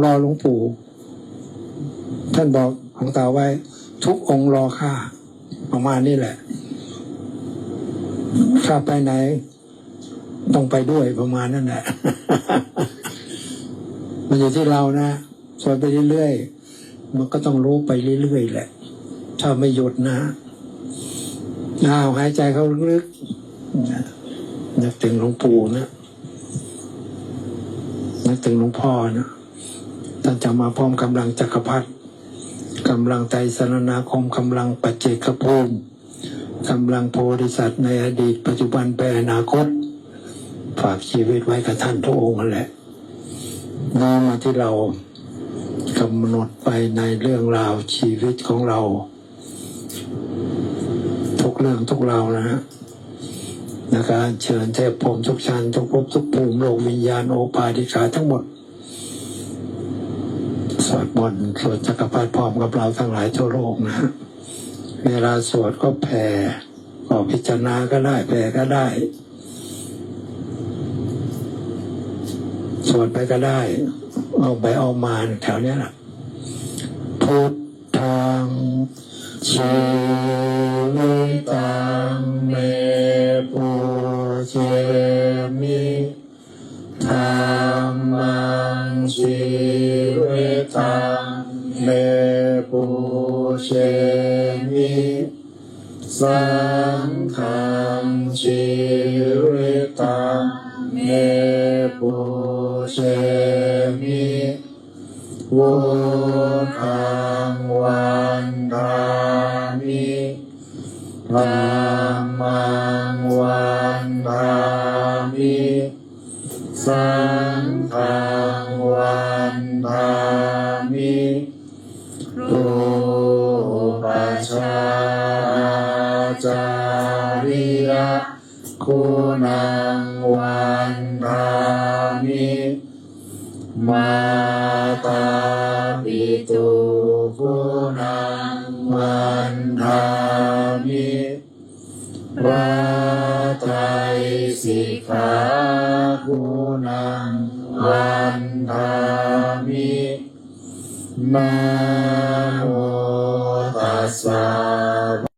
รอหลวงปู่ ท่านบอกของตาไว้ ทุกองค์รอข้าประมาณนี้แหละข้าไปไหน ต้องไปด้วยประมาณนั้นแหละมันอยู่ที่เรานะสอนไปเรื่อยๆมันก็ต้องรู้ไปเรื่อยๆแหละ ถ้าไม่หยุดนะอ้าวหายใจเข้าลึกๆนะนึกถึงหลวงปู่นะนึกถึงหลวงพ่อนะ ท่านจะมาพร้อมกำลังจักรพรรดิกำลังไตรสรณาคมกำลังปัจเจกภูมิกำลังโพธิสัตว์ในอดีตปัจจุบันไปอนาคต ฝากชีวิตไว้กับท่านทุกองค์นั่นแหละน้อมมาที่เรากำหนดไปในเรื่องราวชีวิตของเรา ทุกเรื่องทุกเรานะฮะนะครับเชิญเทพพรมทุกชั้นทุกภพทุกภูมิโลกวิญญาณโอปาติกาทั้งหมด วดมนต์สวดจักรพรรดิพร้อมกับเราทั้งหลายทั่วโลกนะเวลาสวดก็แผ่ก็พิจารณาก็ได้แผ่ก็ได้ สวดไปก็ได้ เอาไปเอามาแถวเนี้ยนะพูด ปุเชมิสังฆังชีวิตังเมปุเชมิวุธังวันดามิธรรมังวันดามิสังฆังวันดามิ รูปชาจาริยะคุณังวันดามิมาตาปิตุคุณังวันดามิพระไตรสิกขาคุณังวันดามิ นะโมตัสสะ